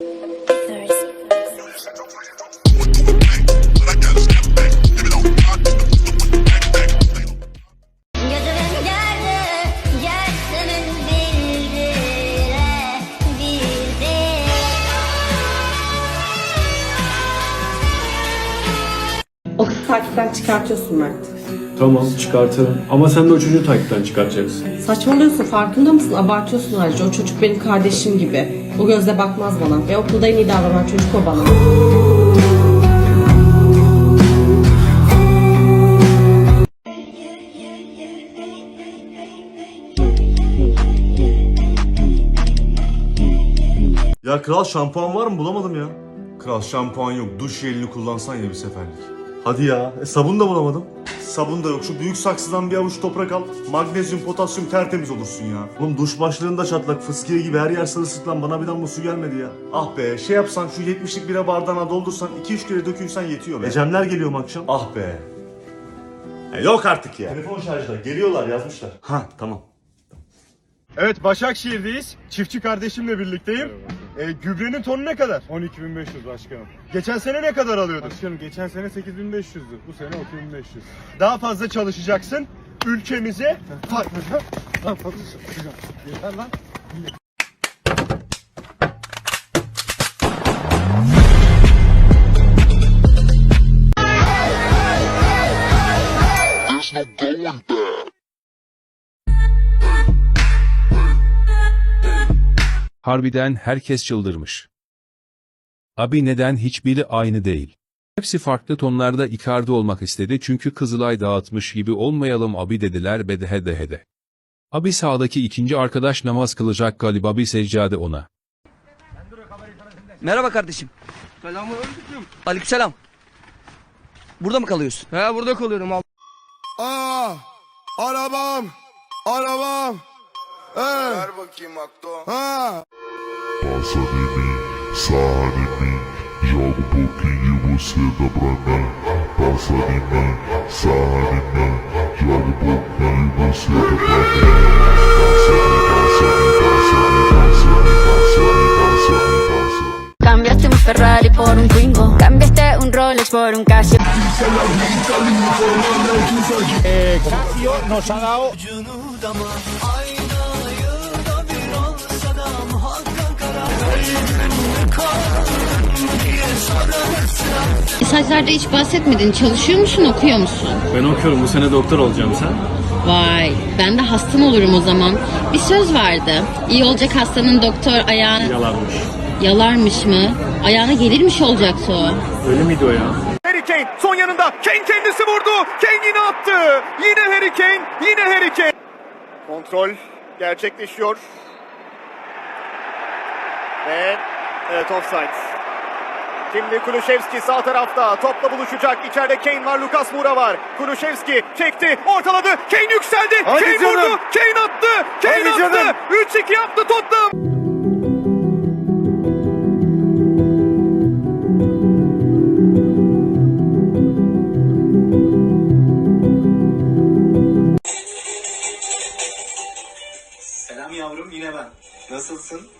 O takipten çıkartıyorsun Mert. Tamam çıkartırım. Ama sen de o çocuğu takipten çıkartacaksın. Saçmalıyorsun farkında mısın? Abartıyorsun ayrıca. O çocuk benim kardeşim gibi. O gözle bakmaz bana. Ve okulda en iyi davranan çocuk o bana. Ya kral şampuan var mı? Bulamadım ya. Kral şampuan yok. Duş jelini kullansan ya bir seferlik. Hadi ya. E, sabun da bulamadım. Sabun da yok. Şu büyük saksıdan bir avuç toprak al. Magnezyum, potasyum tertemiz olursun ya. Oğlum duş başlığında çatlak. Fıskiye gibi her yer sırılsıklam. Bana bir damla su gelmedi ya. Ah be. Şey yapsan şu 70'lik bira bardağına doldursan 2-3 kere dökülsen yetiyor be. Ecemler geliyor mu akşam? Ah be. E, yok artık ya. Telefon şarjda. Geliyorlar yazmışlar. Ha tamam. Evet Başakşehir'deyiz. Çiftçi kardeşimle birlikteyim. Ee, gübrenin tonu ne kadar? 12.500 başkanım. Geçen sene ne kadar alıyordun? Başkanım geçen sene 8.500'dü. Bu sene 12.500. Daha fazla çalışacaksın. Ülkemize Lan fazla çalışacağım. Yeter lan. Harbiden herkes çıldırmış. Abi neden hiçbiri aynı değil? Hepsi farklı tonlarda Icardi olmak istedi çünkü Kızılay dağıtmış gibi olmayalım abi dediler bedehe dehede. Abi sağdaki ikinci arkadaş namaz kılacak galiba bir seccade ona. Merhaba kardeşim. Selamünaleyküm. Aleykümselam. Burada mı kalıyorsun? He burada kalıyorum abi. Aa, arabam, arabam. Ee, Ver bakayım Akto. Ha. Passa de mim, sarra de mim, joga um pouquinho de da pra mim. Passa de mim, sarra de mim, joga um pouquinho de da pra mim. Passa de, passa de, passa de, passa de, passa de, passa de, passa de. Cambiaste un Ferrari por un Twingo Cambiaste un Rolex por un Casio Mesajlarda hiç bahsetmedin. Çalışıyor musun, okuyor musun? Ben okuyorum. Bu sene doktor olacağım sen. Vay, ben de hastan olurum o zaman. Bir söz vardı. İyi olacak hastanın doktor ayağını Yalanmış. yalarmış mı? Ayağına gelirmiş olacaksa o. Öyle miydi o ya? Harry Kane son yanında. Kane kendisi vurdu. Kane yine attı. Yine Harry Kane. Yine Harry Kane. Kontrol gerçekleşiyor. Ve evet offside. Şimdi Kulüşevski sağ tarafta topla buluşacak. İçeride Kane var, Lucas Moura var. Kulüşevski çekti, ortaladı. Kane yükseldi. Kane vurdu. Kane attı. Kane attı. 3-2 yaptı Tottenham. Selam yavrum yine ben. Nasılsın?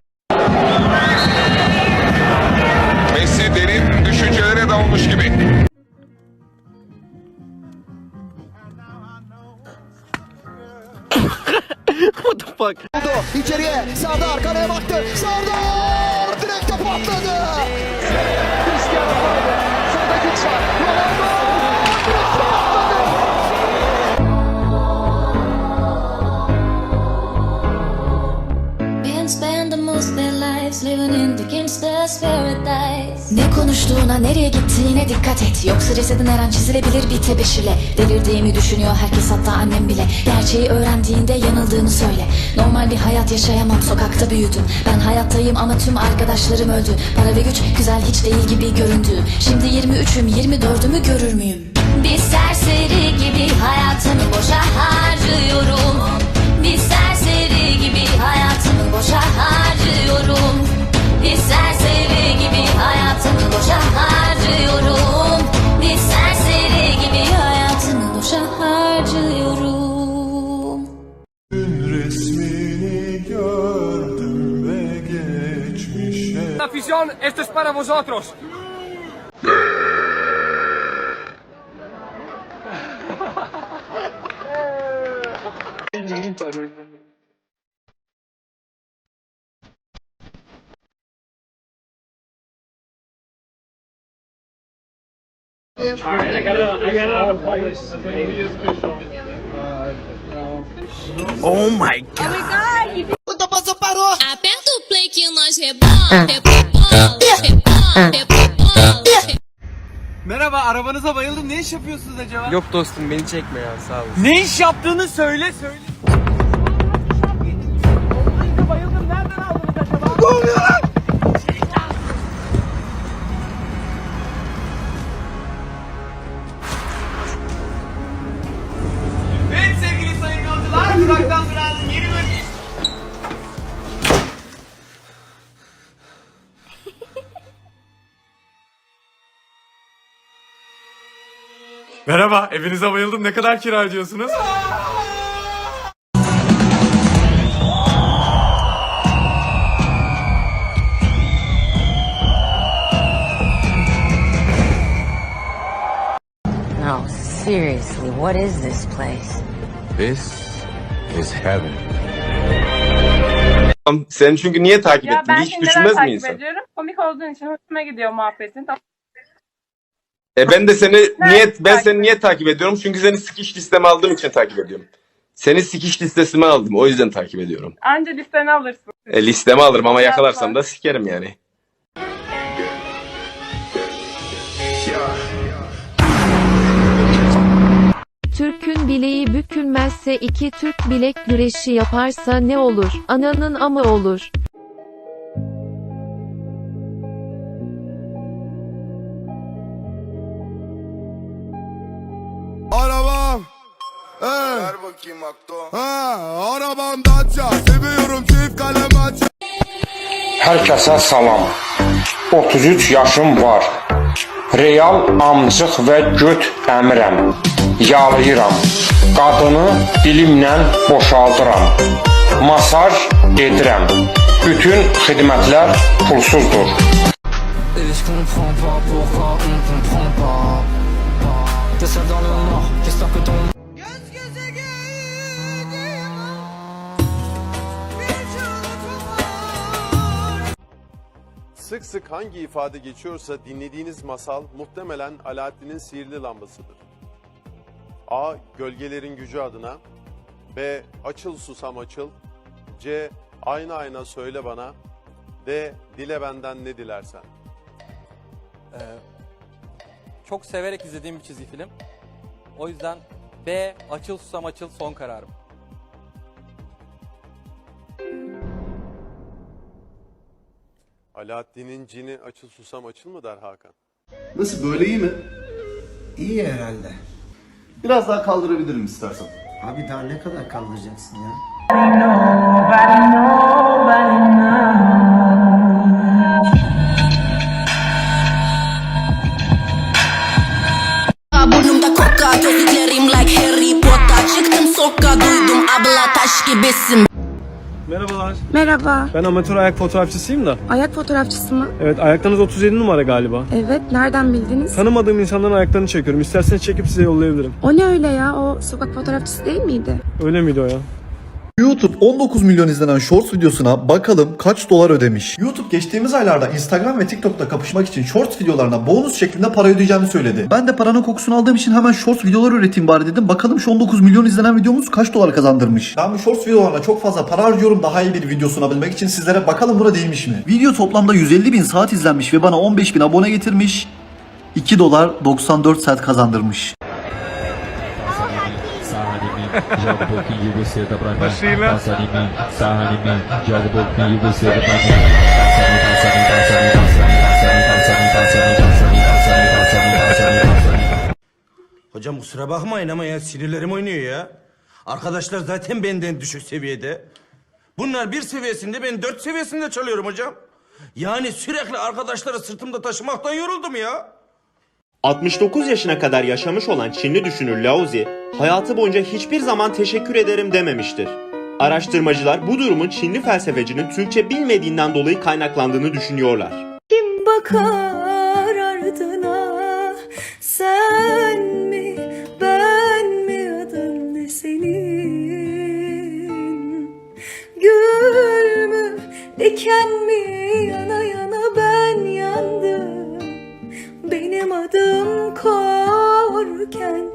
İçeriye, Serdar kaleye baktı. Serdar direkte patladı. Cristiano Ronaldo. Sağda güç var. Ronaldo. spend most their lives living in the Ne konuştuğuna nereye gittiğine dikkat et. Yoksa cesedin her an çizilebilir bir tebeşirle. Delirdiğimi düşünüyor herkes hatta annem bile. Gerçeği öğrendiğinde yanıldığını söyle. Normal bir hayat yaşayamam sokakta büyüdüm. Ben hayattayım ama tüm arkadaşlarım öldü. Para ve güç güzel hiç değil gibi göründü. Şimdi 23'üm 24'ümü görür müyüm? Bir serseri gibi La afición, esto es para vosotros. Alright, I Oh my god! O Topazo parou! Até Merhaba, arabanıza bayıldım. Ne iş yapıyorsunuz acaba? Yok dostum beni çekme ya sağ ol. Ne iş yaptığını söyle, söyle. Merhaba, evinize bayıldım. Ne kadar kira ödüyorsunuz? No, seriously, what is this place? This is heaven. Sen çünkü niye takip Ya ettin? Hiç düşünmez mi takip insan? ediyorum? Komik olduğun için hoşuma gidiyor muhabbetin. Tamam. E ben de seni niye ben seni niye takip ediyorum? Çünkü seni sikiş listeme aldığım için takip ediyorum. Seni sikiş listesime aldım. O yüzden takip ediyorum. Anca listeni alırsın. E, listeme alırım ama yakalarsam da sikerim yani. Türk'ün bileği bükülmezse iki Türk bilek güreşi yaparsa ne olur? Ananın ama olur. Ver bakayım akto Ha arabam Dacia Seviyorum çift kalem aç Herkese salam. 33 yaşım var. Real amcıq və göt əmirəm. Yalayıram. Qadını dilimlə boşaldıram. Masaj edirəm. Bütün xidmətlər pulsuzdur. Je comprends pas pourquoi on comprend pas. T'es seul dans le noir, j'espère que ton Sık sık hangi ifade geçiyorsa dinlediğiniz masal muhtemelen Alaaddin'in sihirli lambasıdır. A. Gölgelerin gücü adına. B. Açıl susam açıl. C. Ayna ayna söyle bana. D. Dile benden ne dilersen. Çok severek izlediğim bir çizgi film. O yüzden B, Açıl Susam Açıl son kararım. Alaaddin'in cini açıl susam açıl mı der Hakan? Nasıl böyle iyi mi? İyi herhalde. Biraz daha kaldırabilirim istersen. Abi daha ne kadar kaldıracaksın ya? Burnumda koka, gözlüklerim like Harry Potter Çıktım sokağa, duydum abla taş gibisin Merhabalar. Merhaba. Ben amatör ayak fotoğrafçısıyım da. Ayak fotoğrafçısı mı? Evet ayaklarınız 37 numara galiba. Evet. Nereden bildiniz? Tanımadığım insanların ayaklarını çekiyorum. İsterseniz çekip size yollayabilirim. O ne öyle ya? O sokak fotoğrafçısı değil miydi? Öyle miydi o ya? YouTube 19 milyon izlenen Shorts videosuna bakalım kaç dolar ödemiş. YouTube geçtiğimiz aylarda Instagram ve TikTok'ta kapışmak için Shorts videolarına bonus şeklinde para ödeyeceğini söyledi. Ben de paranın kokusunu aldığım için hemen Shorts videolar üreteyim bari dedim. Bakalım şu 19 milyon izlenen videomuz kaç dolar kazandırmış. Ben bu Shorts videolarına çok fazla para harcıyorum daha iyi bir video sunabilmek için sizlere bakalım buna değmiş mi? Video toplamda 150 bin saat izlenmiş ve bana 15 bin abone getirmiş. 2 dolar 94 sent kazandırmış. Joga um pouquinho de buceta pra mim. Passa em mim, sarra em mim. Joga um pouquinho de buceta pra mim. Passa em mim, passa em mim, passa em mim, passa em mim, passa em mim, passa em mim, passa em mim, passa em mim, passa em mim, passa em mim, passa em mim. Hocam kusura bakmayın ama ya sinirlerim oynuyor ya. Arkadaşlar zaten benden düşük seviyede. Bunlar bir seviyesinde ben dört seviyesinde çalıyorum hocam. Yani sürekli arkadaşları sırtımda taşımaktan yoruldum ya. 69 yaşına kadar yaşamış olan Çinli düşünür Laozi, hayatı boyunca hiçbir zaman teşekkür ederim dememiştir. Araştırmacılar bu durumun Çinli felsefecinin Türkçe bilmediğinden dolayı kaynaklandığını düşünüyorlar. Kim bakar ardına sen mi ben mi adın ne senin Gül mü diken mi yana yana ben yandım Benim adım korken